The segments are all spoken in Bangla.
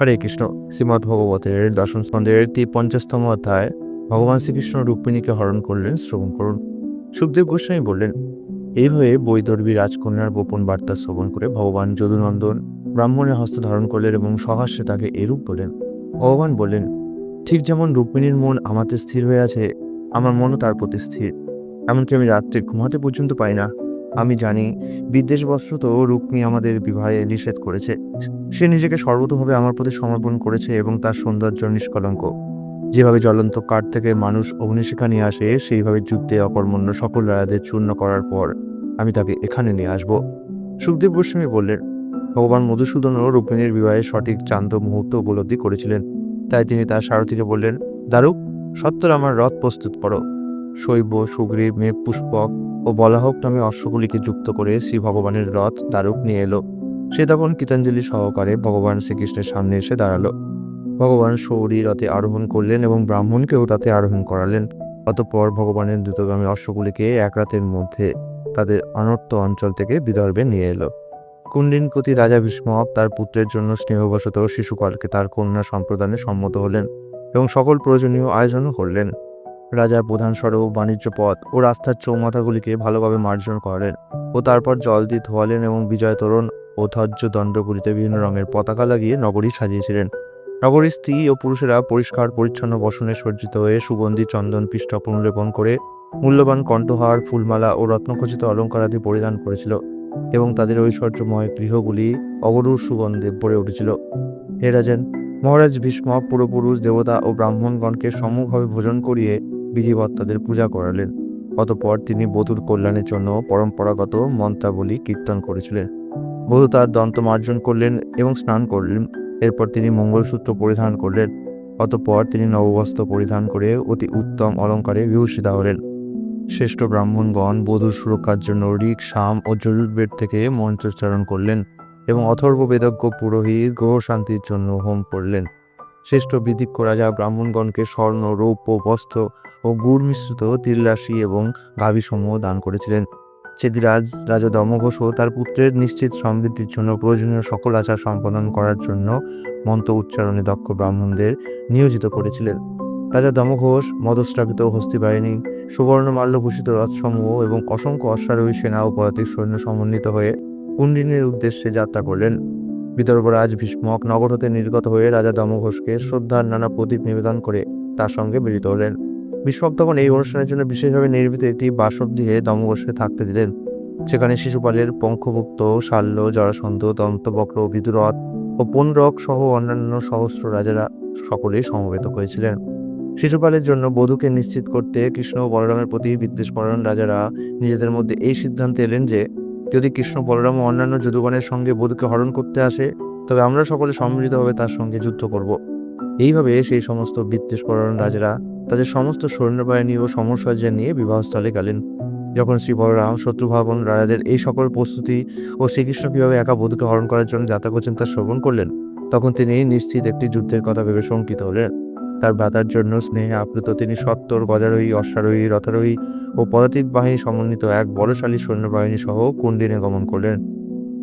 হরে কৃষ্ণ। শ্রীমৎ ভগবতের দর্শন স্কন্ধের পঞ্চাশতম অধ্যায়, ভগবান শ্রীকৃষ্ণ রুক্মিণীকে হরণ করলেন, শ্রবণ করুন। সুখদেব গোস্বামী বললেন এইভাবে বৈদর্বী রাজকন্যার গোপন বার্তা শ্রবণ করে ভগবান যদুনন্দন ব্রাহ্মণের হস্ত ধারণ করলেন এবং সহাস্যে তাকে এরূপ বলেন। ভগবান বললেন, ঠিক যেমন রুক্মিণীর মন আমাতে স্থির হয়ে আছে, আমার মনও তার প্রতি স্থির। এমনকি আমি রাত্রে ঘুমাতে পর্যন্ত পাই না। আমি জানি বিদ্বেষবশত রুক্মি আমাদের বিবাহে নিষেধ করেছে। সে নিজেকে সর্বতভাবে আমার প্রতি সমর্পণ করেছে এবং তার সৌন্দর্য নিষ্কলঙ্ক। যেভাবে জ্বলন্ত কাঠ থেকে মানুষ অগ্নিশিখা নিয়ে আসে, সেইভাবে যুদ্ধে অকর্মণ্য সকল রায়াদের চূর্ণ করার পর আমি তাকে এখানে নিয়ে আসব। সুখদেব গোস্বামী বললেন, ভগবান মধুসূদনও রুক্মিণীর বিবাহে সঠিক চান্দ মুহূর্ত উপলব্ধি করেছিলেন। তাই তিনি তার সারথীকে বললেন, দারুক, সত্তর আমার রথ প্রস্তুত করো। শৈব, সুগ্রীব মেঘ পুষ্পক বলাহক নামে অশ্বগুলিকে যুক্ত করে শ্রী ভগবানের রথ দারুক নিয়ে এলো। সে তখন গীতাঞ্জলি সহকারে ভগবান শ্রীকৃষ্ণের সামনে এসে দাঁড়াল। ভগবান সৌরী রথে আরোহণ করলেন এবং ব্রাহ্মণকেও রথে আরোহণ করালেন। অতঃপর ভগবানের দ্রুতগামী অশ্বগুলিকে এক রাতের মধ্যে তাদের অনর্থ অঞ্চল থেকে বিদর্ভে নিয়ে এলো। কুণ্ডিনপতি রাজা ভীষ্ম তার পুত্রের জন্য স্নেহবশত শিশুকালকে তার কন্যা সম্প্রদানে সম্মত হলেন এবং সকল প্রয়োজনীয় আয়োজনও করলেন। রাজার প্রধান সড়ক বাণিজ্য পথ ও রাস্তার চৌমাথাগুলিকে ভালোভাবে মার্জন করেন ও তারপর জল দিয়ে ধোয়ালেন এবং বিজয় তোরণ ও ধৈর্য দণ্ডগুলিতে বিভিন্ন রঙের পতাকা লাগিয়ে নগরী সাজিয়েছিলেন। নগরীর স্ত্রী ও পুরুষেরা পরিষ্কার, পরিচ্ছন্ন বসনে সজ্জিত হয়ে সুগন্ধি, চন্দন, পৃষ্ঠ পুনর্লেপন করে মূল্যবান কণ্ঠহার, ফুলমালা ও রত্নখচিত অলঙ্কারাদি পরিধান করেছিল এবং তাদের ঐশ্বর্যময় গৃহগুলি অগরুর সুগন্ধে ভরে উঠেছিল। হে রাজেন, মহারাজ ভীষ্ম পুরপুরুষ দেবতা ও ব্রাহ্মণগণকে সমূহভাবে ভোজন করিয়ে বিধিবৎ তাদের পূজা করালেন। অতঃপর তিনি বধূর কল্যাণের জন্য পরম্পরাগত মন্ত্রাবলী কীর্তন করেছিলেন। বধূ তার দন্ত মার্জন করলেন এবং স্নান করলেন। এরপর তিনি মঙ্গলসূত্র পরিধান করলেন। অতঃপর তিনি নববস্ত্র পরিধান করে অতি উত্তম অলঙ্কারে বিভূষিতা হলেন। শ্রেষ্ঠ ব্রাহ্মণগণ বধূর সুরক্ষার জন্য ঋক, শাম ও যজুর্বেদ থেকে মন্ত্রোচ্চারণ করলেন এবং অথর্ব বেদজ্ঞ পুরোহিত গ্রহ শান্তির জন্য হোম করলেন। শ্রেষ্ঠ বিধিজ্ঞ রাজা ব্রাহ্মণগণকে স্বর্ণ, রৌপ্য, বস্ত্র ও গুড় মিশ্রিত তিলরাশি এবং গাভীসমূহ দান করেছিলেন। চেদিরাজ রাজা দমঘোষও তার পুত্রের নিশ্চিত সমৃদ্ধির জন্য প্রয়োজনীয় সকল আচার সম্পাদন করার জন্য মন্ত্র উচ্চারণে দক্ষ ব্রাহ্মণদের নিয়োজিত করেছিলেন। রাজা দমঘোষ, মদস্রাবিত হস্তি বাহিনী সুবর্ণ মাল্যভূষিত রথসমূহ এবং অসংখ্য অশ্বারোহী সেনা ও পদাতিক সৈন্য সমন্বিত হয়ে কুণ্ডিনের উদ্দেশ্যে যাত্রা করলেন। বিদর্ভরাজ ভীষ্মক নগর হতে নির্গত হয়ে রাজা দমঘোষকে শ্রদ্ধার নানা প্রদীপ নিবেদন করে তার সঙ্গে মিলিত হলেন। ভীষ্মক তখন এই অনুষ্ঠানের জন্য বিশেষভাবে নির্মিত একটি বাসব দিয়ে দমঘোষকে থাকতে দিলেন। সেখানে শিশুপালের পঙ্খভুক্ত শাল্য, জরাসন্ধ দন্তবক্র বিদুরথ ও পনরক সহ অন্যান্য সহস্র রাজারা সকলেই সমবেত হয়েছিলেন শিশুপালের জন্য বধূকে নিশ্চিত করতে কৃষ্ণ ও বলরামের প্রতি বিদ্বেষপরায়ণ রাজারা নিজেদের মধ্যে এই সিদ্ধান্তে এলেন যে যদি কৃষ্ণ বলরাম ও অন্যান্য যদুগণের সঙ্গে বধূকে হরণ করতে আসে, তবে আমরা সকলে সম্মিলিতভাবে তার সঙ্গে যুদ্ধ করব। এইভাবে সেই সমস্ত বিদ্বেষপরায়ণ রাজারা তাদের সমস্ত সৈন্যবাহিনী ও সমরসজ্জা নিয়ে বিবাহস্থলে গেলেন। যখন শ্রী বলরাম, শত্রুভাবন রাজাদের এই সকল প্রস্তুতি ও শ্রীকৃষ্ণ কীভাবে একা বধূকে হরণ করার জন্য যাত্রা করছেন তা শ্রবণ করলেন, তখন তিনি নিশ্চিত একটি যুদ্ধের কথা ভেবে শঙ্কিত হলেন। তার ভ্রাতার জন্য স্নেহে আপ্লুত, তিনি সত্তর, গজারোহী, অশ্বারোহী, রথারোহী ও পদাতিক বাহিনী সমন্বিত এক বলশালী সৈন্যবাহিনী সহ কুণ্ডিনে গমন করলেন।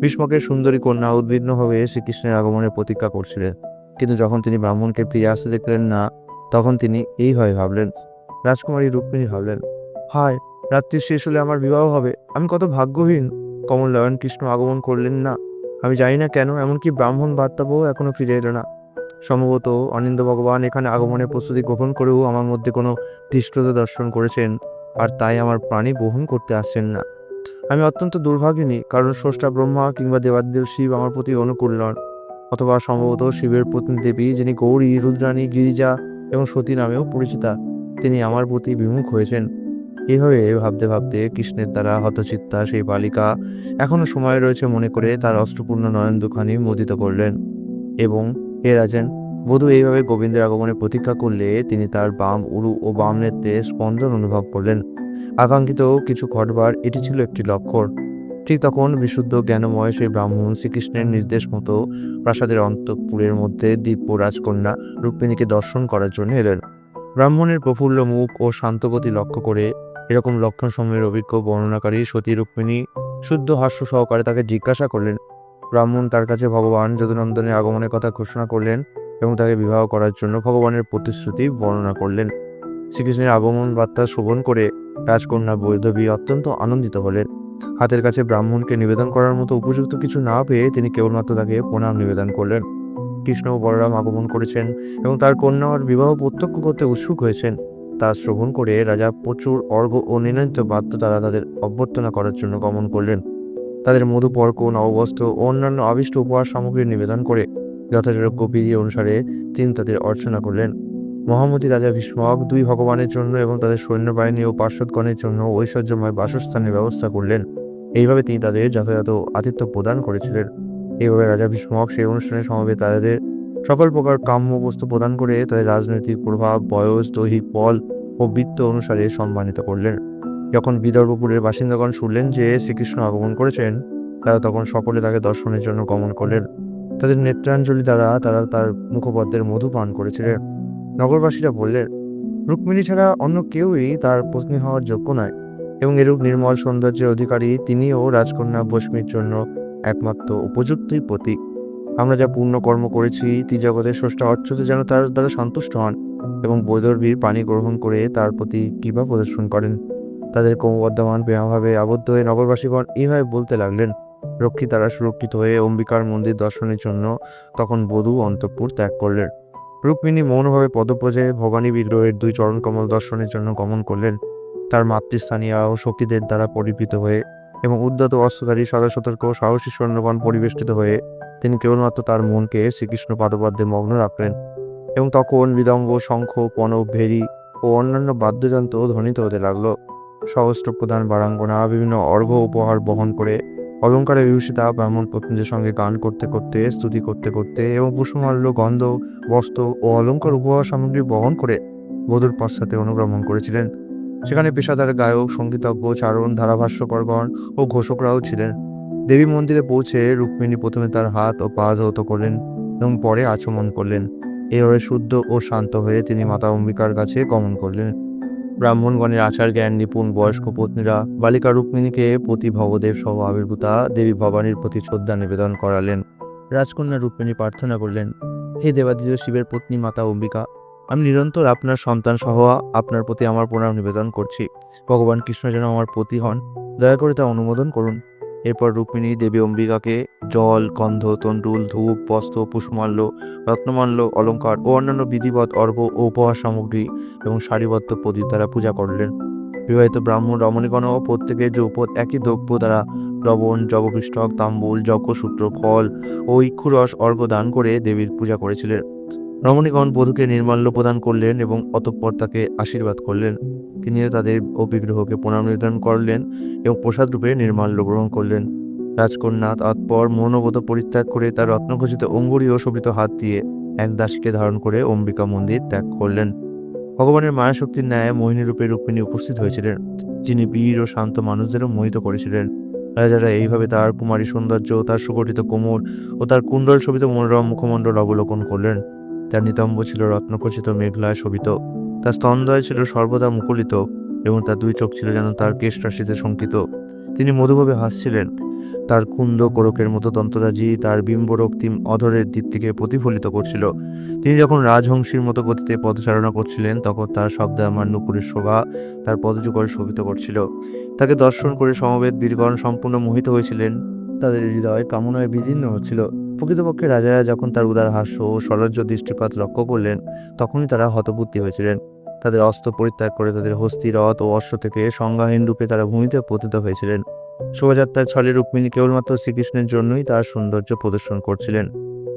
ভীষ্মকের সুন্দরী কন্যা উদ্বিগ্নভাবে শ্রীকৃষ্ণের আগমনের প্রতীক্ষা করছিলেন। কিন্তু যখন তিনি ব্রাহ্মণকে ফিরে আসতে দেখলেন না, তখন তিনি এইভাবে ভাবলেন, রাজকুমারী রুক্মিণী ভাবলেন, হায়, রাত্রি শেষ হলে আমার বিবাহ হবে, আমি কত ভাগ্যহীন। কমলনয়ন কৃষ্ণ আগমন করলেন না। আমি জানি না কেন, এমনকি ব্রাহ্মণ বার্তাবও এখনও ফিরে এলো না। সম্ভবত অনিন্দ ভগবান এখানে আগমনের প্রস্তুতি গোপন করেও আমার মধ্যে কোনো ধৃষ্টতা দর্শন করেছেন, আর তাই আমার প্রাণী বহন করতে আসছেন না। আমি অত্যন্ত দুর্ভাগিনী, কারণ স্রষ্টা ব্রহ্মা কিংবা দেবাদেব শিব আমার প্রতি অনুকূল নন, অথবা সম্ভবত শিবের পত্নী দেবী যিনি গৌরী, রুদ্রাণী, গিরিজা এবং সতী নামেও পরিচিতা, তিনি আমার প্রতি বিমুখ হয়েছেন। এভাবে ভাবতে ভাবতে কৃষ্ণের দ্বারা হতচিত্তা সেই বালিকা এখনও সময় রয়েছে মনে করে তার অষ্টপূর্ণ নয়ন দুখানি মোদিত করলেন এবং হে রাজেন, বধূ এইভাবে গোবিন্দের আগমনে প্রতীক্ষা করলে তিনি তার বাম উরু ও বাম নেত্রে স্পন্দন অনুভব করলেন। আকাঙ্ক্ষিত কিছু ঘটবার এটি ছিল একটি লক্ষণ। ঠিক তখন বিশুদ্ধ জ্ঞানময় সেই ব্রাহ্মণ শ্রীকৃষ্ণের নির্দেশ মতো প্রাসাদের অন্তঃপুরের মধ্যে দিব্য রাজকন্যা রুক্মিণীকে দর্শন করার জন্য এলেন। ব্রাহ্মণের প্রফুল্ল মুখ ও শান্তগতি লক্ষ্য করে এরকম লক্ষণ সময়ের অভিজ্ঞ বর্ণনাকারী সতী রুক্মিণী শুদ্ধ হাস্য সহকারে তাকে জিজ্ঞাসা করলেন ব্রাহ্মণ তার কাছে ভগবান যদুনন্দনের আগমনের কথা ঘোষণা করলেন এবং তাকে বিবাহ করার জন্য ভগবানের প্রতিশ্রুতি বর্ণনা করলেন। শ্রীকৃষ্ণের আগমন বার্তা শ্রবণ করে রাজকন্যা বৈধবী অত্যন্ত আনন্দিত হলেন। হাতের কাছে ব্রাহ্মণকে নিবেদন করার মতো উপযুক্ত কিছু না পেয়ে তিনি কেবলমাত্র তাকে প্রণাম নিবেদন করলেন। কৃষ্ণ ও বলরাম আগমন করেছেন এবং তার কন্যার বিবাহ প্রত্যক্ষ করতে উৎসুক হয়েছেন। তা শ্রবণ করে রাজা প্রচুর অর্ঘ ও নির্ণায়িত বাদ্য দ্বারা তাদের অভ্যর্থনা করার জন্য গমন করলেন। তাদের মধুপর্ক, নববস্ত্র ও অন্যান্য আবিষ্ট উপহার সামগ্রী নিবেদন করে যথাযোগ্য বিধি অনুসারে তিনি তাদের অর্চনা করলেন। মহামতি রাজা ভীষ্মক দুই ভগবানের জন্য এবং তাদের সৈন্যবাহিনী ও পার্শ্বদগণের জন্য ঐশ্বর্যময় বাসস্থানের ব্যবস্থা করলেন। এইভাবে তিনি তাদের যথাযথ আতিথ্য প্রদান করেছিলেন। এইভাবে রাজা ভীষ্মক সেই অনুষ্ঠানে সমবেত তাদের সকল প্রকার কাম্য বস্তু প্রদান করে তাদের রাজনৈতিক প্রভাব, বয়স, দৈহিক বল ও বৃত্ত অনুসারে সম্মানিত করলেন। যখন বিদর্ভপুরের বাসিন্দাগণ শুনলেন যে শ্রীকৃষ্ণ আগমন করেছেন, তারা তখন সকলে তাকে দর্শনের জন্য গমন করলেন। তাদের নেত্রাঞ্জলি দ্বারা তারা তার মুখপদ্মের মধু পান করেছিলেন। নগরবাসীরা বললেন, রুক্মিণী ছাড়া অন্য কেউই তার পত্নী হওয়ার যোগ্য নয়। এবং এরূপ নির্মল সৌন্দর্যের অধিকারী তিনিও রাজকন্যা বস্মীর জন্য একমাত্র উপযুক্তই প্রতীক। আমরা যা পূর্ণ কর্ম করেছি, তি জগতের স্রষ্টা অচ্যুত যেন তার দ্বারা সন্তুষ্ট হন এবং বৈদর্ভীর পানি গ্রহণ করে তার প্রতি কৃপা প্রদর্শন করেন। তাদের ক্রমবর্ধমান প্রেমাভাবে আবদ্ধ হয়ে নগরবাসীগণ এইভাবে বলতে লাগলেন। রক্ষী তারা সুরক্ষিত হয়ে অম্বিকার মন্দির দর্শনের জন্য তখন বধূ অন্তঃপুর ত্যাগ করলেন। রুক্মিণী মৌনভাবে পদপ্রজে ভবানী বিগ্রহের দুই চরণ কমল দর্শনের জন্য গমন করলেন। তার মাতৃস্থানীয় ও শক্তিদের দ্বারা পরিবৃত হয়ে এবং উদ্যত অস্ত্রধারী সদা সতর্ক সাহসী সৈন্যগণ পরিবেষ্টিত হয়ে তিনি কেবলমাত্র তার মনকে শ্রীকৃষ্ণ পাদপদ্মে মগ্ন রাখলেন এবং তখন মৃদঙ্গ শঙ্খ পনব ভেরি ও অন্যান্য বাদ্যযন্ত্র ধ্বনিত হতে লাগল। সহস্র প্রধান বারাঙ্গনা, বিভিন্ন অর্ঘ উপহার বহন করে অলঙ্কারে বিভূষিতা ব্রাহ্মণ পত্নীদের সঙ্গে গান করতে করতে, স্তুতি করতে করতে এবং পুষ্পমাল্য গন্ধ, বস্ত্র ও অলঙ্কার উপহার সামগ্রী বহন করে বধুর পশ্চাতে অনুগমন করেছিলেন। সেখানে পেশাদার গায়ক, সঙ্গীতজ্ঞ, চারণ, ধারাভাষ্যকরগণ ও ঘোষকরাও ছিলেন। দেবী মন্দিরে পৌঁছে রুক্মিণী প্রথমে তার হাত ও পা ধৌত করলেন এবং পরে আচমন করলেন। এভাবে শুদ্ধ ও শান্ত হয়ে তিনি মাতা অম্বিকার কাছে গমন করলেন। ব্রাহ্মণগণের আচার জ্ঞান নিপুণ বয়স্ক পত্নীরা, বালিকা রুক্মিণীকে প্রতি ভবদেব সহ আবির্ভূতা দেবী ভবানীর প্রতি শ্রদ্ধা নিবেদন করালেন। রাজকন্যা রুক্মিণী প্রার্থনা করলেন, হে দেবাদিদেব শিবের পত্নী মাতা অম্বিকা, আমি নিরন্তর আপনার সন্তান সহ আপনার প্রতি আমার প্রণাম নিবেদন করছি। ভগবান কৃষ্ণ যেন আমার পতি হন। দয়া করে তা অনুমোদন করুন। এরপর রুক্মিণী, দেবী অম্বিকাকে জল, গন্ধ তন্ডুল ধূপ, বস্ত্র, পুষ্পমাল্য, রত্নমাল্য, অলঙ্কার ও অন্যান্য বিধিবৎ অর্ঘ ও উপহার সামগ্রী এবং সারিবদ্ধ প্রদীপ দ্বারা পূজা করলেন। বিবাহিত ব্রাহ্মণ রমণীগণও প্রত্যেকের যৌপদ একই দ্রব্য দ্বারা লবণ জবপৃষ্ঠক তাম্বুল, যজ্ঞসূত্র, ফল ও ইক্ষুরস অর্ঘ দান করে দেবীর পূজা করেছিলেন। রমণীগণ বধূকে নির্মাল্য প্রদান করলেন এবং অতঃপর তাকে আশীর্বাদ করলেন। তিনিও তাদের অভিগ্রহকে নিবেদন করলেন এবং প্রসাদ রূপে নির্মাল্য গ্রহণ করলেন। রাজকন্যা তৎপর মৌনবোধ পরিত্যাগ করে তার রত্নখচিত অঙ্গুরী ও শোভিত হাত দিয়ে এক দাসীকে ধারণ করে অম্বিকা মন্দির ত্যাগ করলেন। ভগবানের মায়া শক্তির ন্যায় মোহিনী রূপে রুক্মিণী উপস্থিত হয়েছিলেন, যিনি বীর ও শান্ত মানুষদেরও মোহিত করেছিলেন। রাজারা এইভাবে তার কুমারী সৌন্দর্য, তার সুগঠিত কোমর ও তার কুণ্ডল শোভিত মনোরম মুখমণ্ডল অবলোকন করলেন। তার নিতম্ব ছিল রত্নখচিত মেঘলায় শোভিত। তার স্তনদয় ছিল সর্বদা মুকুলিত এবং তার দুই চোখ ছিল যেন তার কেশ রাশিতে শঙ্কিত। তিনি মধুভাবে হাসছিলেন। তার কুন্দ কোরকের মতো দন্তরাজি তার বিম্ব রক্তিম অধরের দীপ্তিকে প্রতিফলিত করছিল। তিনি যখন রাজহংসীর মতো গতিতে পদচারণা করছিলেন, তখন তার শব্দে আমার নুপুরের শোভা তার পদযুগল শোভিত করছিল। তাকে দর্শন করে সমবেত বীরগণ সম্পূর্ণ মোহিত হয়েছিলেন। তাদের হৃদয় কামনায় বিদীর্ণ হচ্ছিল। প্রকৃতপক্ষে রাজারা যখন তার উদার হাস্য ও সলজ্জ দৃষ্টিপাত লক্ষ্য করলেন, তখনই তারা হতবুদ্ধি হয়েছিলেন। তাদের অস্ত্র পরিত্যাগ করে তাদের হস্তি রথ ও অশ্ব থেকে সংজ্ঞাহীন রূপে তারা ভূমিতে পতিত হয়েছিলেন। শোভাযাত্রার ছলে রুক্মিণী কেবলমাত্র শ্রীকৃষ্ণের জন্যই তার সৌন্দর্য প্রদর্শন করছিলেন।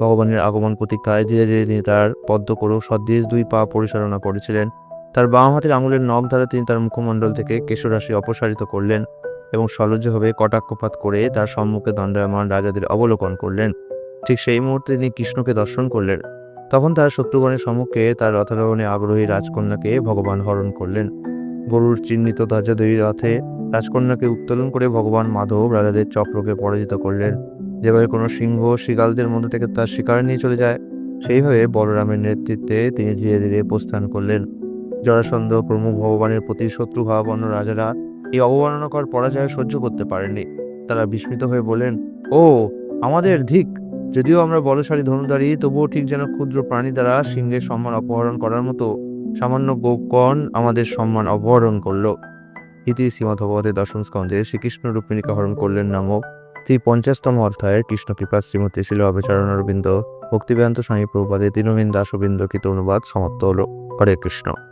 ভগবানের আগমন প্রতীক্ষায় ধীরে ধীরে তিনি তার পদ্ম করুক সদৃশ দুই পা পরিচালনা করেছিলেন। তার বাম হাতের আঙুলের নখ দ্বারা তিনি তার মুখমণ্ডল থেকে কেশরাশি অপসারিত করলেন এবং সলজ্জভাবে কটাক্ষপাত করে তার সম্মুখে দণ্ডায়মান রাজাদের অবলোকন করলেন। ঠিক সেই মুহূর্তে তিনি কৃষ্ণকে দর্শন করলেন। তখন তার শত্রুগণের সম্মুখে তার রথারোহণে আগ্রহী রাজকন্যাকে ভগবান হরণ করলেন। গরুর চিহ্নিত ধ্বজাদয়ী রথে রাজকন্যাকে উত্তোলন করে ভগবান মাধব রাজাদের চক্রকে পরাজিত করলেন। যেভাবে কোনো সিংহ শিগালদের মধ্যে থেকে তার শিকার নিয়ে চলে যায়, সেইভাবে বলরামের নেতৃত্বে তিনি ধীরে ধীরে প্রস্থান করলেন। জরাসন্ধ, প্রমুখ ভগবানের প্রতি শত্রু ভাবাপন্ন রাজারা এই অবমাননাকর পরাজয় সহ্য করতে পারেননি। তারা বিস্মিত হয়ে বললেন, ও, আমাদের ধিক! যদিও আমরা বলশালী ধনুধারী, তবুও ঠিক যেন ক্ষুদ্র প্রাণী দ্বারা সিংহের সম্মান অপহরণ করার মতো সামান্য গোকণ আমাদের সম্মান অপহরণ করল। ইতি শ্রীমদ ভগবতের দশম স্কন্ধে শ্রীকৃষ্ণ রূপিণীকে হরণ করলেন নামক তিনি পঞ্চাশতম অধ্যায়ের কৃষ্ণ কৃপা, শ্রীমতী শিল অবিচরণ অরবিন্দ, ভক্তিবেদান্ত স্বামী প্রভুপাদের দীনবীন দাস অনুবাদ সমাপ্ত হল। হরে কৃষ্ণ।